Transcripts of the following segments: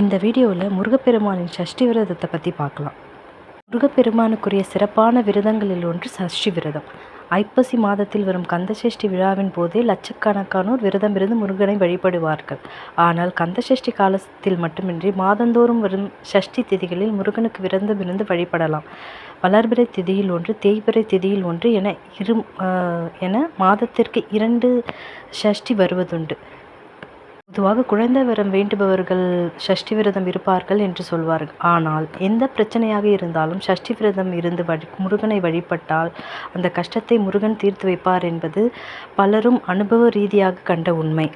இந்த வீடியோவில் முருகப்பெருமானின் சஷ்டி விரதத்தை பற்றி பார்க்கலாம். முருகப்பெருமானுக்குரிய சிறப்பான விரதங்களில் ஒன்று சஷ்டி விரதம். ஐப்பசி மாதத்தில் வரும் கந்தசஷ்டி விழாவின் போதே லட்சக்கணக்கானோர் விரதம் இருந்து முருகனை வழிபடுவார்கள். ஆனால் கந்தசஷ்டி காலத்தில் மட்டுமின்றி மாதந்தோறும் வரும் சஷ்டி திதிகளில் முருகனுக்கு விரதம் இருந்து வழிபடலாம். வளர்பிறை திதியில் ஒன்று தேய்பிறை திதியில் ஒன்று என இரு என மாதத்திற்கு இரண்டு சஷ்டி வருவதுண்டு. பொதுவாக குழந்தை வரம் வேண்டுபவர்கள் சஷ்டி விரதம் இருப்பார்கள் என்று சொல்வார்கள். ஆனால் எந்த பிரச்சனையாக இருந்தாலும் சஷ்டி விரதம் இருந்து வழி முருகனை வழிபட்டால் அந்த கஷ்டத்தை முருகன் தீர்த்து வைப்பார் என்பது பலரும் அனுபவ ரீதியாக கண்ட உண்மை.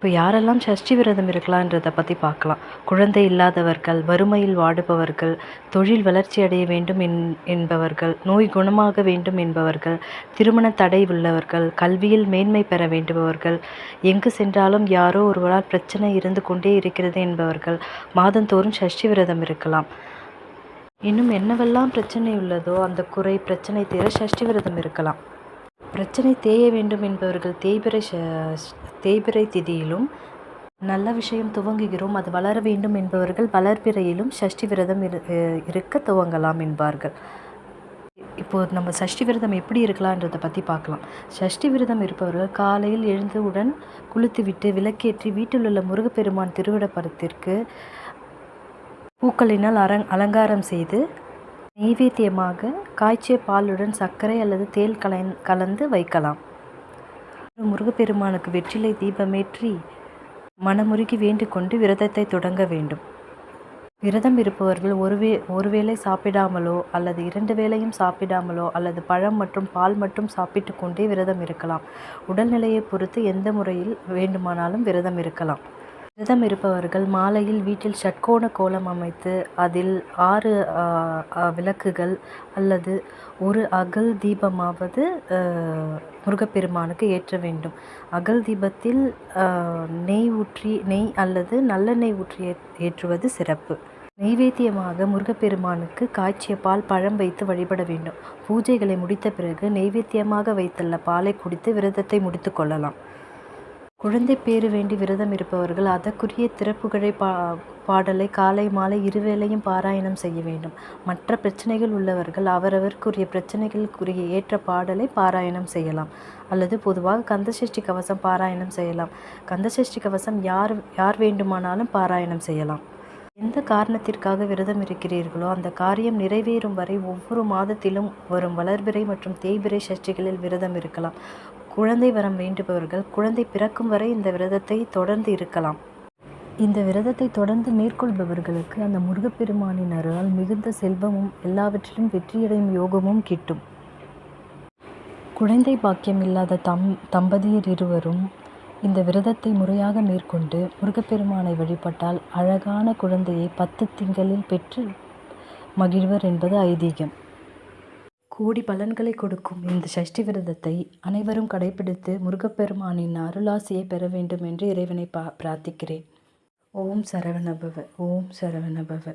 இப்போ யாரெல்லாம் சஷ்டி விரதம் இருக்கலான்றதை பற்றி பார்க்கலாம். குழந்தை இல்லாதவர்கள் வறுமையில் வாடுபவர்கள் தொழில் வளர்ச்சி அடைய வேண்டும் என் என்பவர்கள் நோய் குணமாக வேண்டும் என்பவர்கள் திருமண தடை உள்ளவர்கள் கல்வியில் மேன்மை பெற வேண்டுபவர்கள் எங்கு சென்றாலும் யாரோ ஒருவரால் பிரச்சனை இருந்து கொண்டே இருக்கிறது என்பவர்கள் மாதந்தோறும் சஷ்டி விரதம் இருக்கலாம். இன்னும் என்னவெல்லாம் பிரச்சனை உள்ளதோ அந்த குறை பிரச்சனை தீர சஷ்டி விரதம் இருக்கலாம். பிரச்சனை தேய வேண்டும் என்பவர்கள் தேய்பிறை தேய்பிறை திதியிலும் நல்ல விஷயம் துவங்குகிறோம் அது வளர வேண்டும் என்பவர்கள் வளர்பிறையிலும் சஷ்டி விரதம் இரு இருக்க துவங்கலாம் என்பார்கள். இப்போது நம்ம சஷ்டி விரதம் எப்படி இருக்கலான்றதை பற்றி பார்க்கலாம். சஷ்டி விரதம் இருப்பவர்கள் காலையில் எழுந்தவுடன் குளித்துவிட்டு விளக்கேற்றி வீட்டில் உள்ள முருகப்பெருமான் திருவிடப்படத்திற்கு பூக்களினால் அரங் அலங்காரம் செய்து நைவேத்தியமாக காய்ச்சிய பாலுடன் சர்க்கரை அல்லது தேல் கலந் கலந்து வைக்கலாம். முருகப்பெருமானுக்கு வெற்றிலை தீபமேற்றி மனமுருகி வேண்டிக்கொண்டு விரதத்தை தொடங்க வேண்டும். விரதம் இருப்பவர்கள் ஒருவே ஒருவேளை சாப்பிடாமலோ அல்லது இரண்டு வேளையும் சாப்பிடாமலோ அல்லது பழம் மற்றும் பால் மட்டும் சாப்பிட்டு கொண்டே விரதம் இருக்கலாம். உடல்நிலையை பொறுத்து எந்த முறையில் வேண்டுமானாலும் விரதம் இருக்கலாம். விரதம் இருப்பவர்கள் மாலையில் வீட்டில் ஷட்கோண கோலம் அமைத்து அதில் ஆறு விளக்குகள் அல்லது ஒரு அகல் தீபமாவது முருகப்பெருமானுக்கு ஏற்ற வேண்டும். அகல் தீபத்தில் நெய் ஊற்றி நெய் அல்லது நல்லெண்ணெய் ஊற்றி ஏற்றுவது சிறப்பு. நெய்வேத்தியமாக முருகப்பெருமானுக்கு காய்ச்சிய பால் பழம் வைத்து வழிபட வேண்டும். பூஜைகளை முடித்த பிறகு நெய்வேத்தியமாக வைத்துள்ள பாலை குடித்து விரதத்தை முடித்து கொள்ளலாம். குழந்தை பேறு வேண்டி விரதம் இருப்பவர்கள் அதற்குரிய திறப்புகழை பா பாடலை காலை மாலை இருவேளையும் பாராயணம் செய்ய வேண்டும். மற்ற பிரச்சனைகள் உள்ளவர்கள் அவரவருக்குரிய பிரச்சனைகளுக்குரிய ஏற்ற பாடலை பாராயணம் செய்யலாம். அல்லது பொதுவாக கந்தசஷ்டி கவசம் பாராயணம் செய்யலாம். கந்தசஷ்டி கவசம் யார் யார் வேண்டுமானாலும் பாராயணம் செய்யலாம். எந்த காரணத்திற்காக விரதம் இருக்கிறீர்களோ அந்த காரியம் நிறைவேறும் வரை ஒவ்வொரு மாதத்திலும் வரும் வளர்பிறை மற்றும் தேய்பிறை சஷ்டிகளில் விரதம் இருக்கலாம். குழந்தை வரம் வேண்டுபவர்கள் குழந்தை பிறக்கும் வரை இந்த விரதத்தை தொடர்ந்து இருக்கலாம். இந்த விரதத்தை தொடர்ந்து மேற்கொள்பவர்களுக்கு அந்த முருகப்பெருமானின் அருளால் மிகுந்த செல்வமும் எல்லாவற்றிலும் வெற்றியடையும் யோகமும் கிட்டும். குழந்தை பாக்கியம் இல்லாத தம் தம்பதியர் இருவரும் இந்த விரதத்தை முறையாக மேற்கொண்டு முருகப்பெருமானை வழிபட்டால் அழகான குழந்தையை பத்து திங்களில் பெற்று மகிழ்வர் என்பது ஐதீகம். கோடி பலன்களை கொடுக்கும். இந்த சஷ்டி விரதத்தை அனைவரும் கடைபிடித்து முருகப்பெருமானின் அருளாசியை பெற வேண்டும் என்று இறைவனை பா பிரார்த்திக்கிறேன். ஓம் சரவணபவ ஓம் சரவணபவ.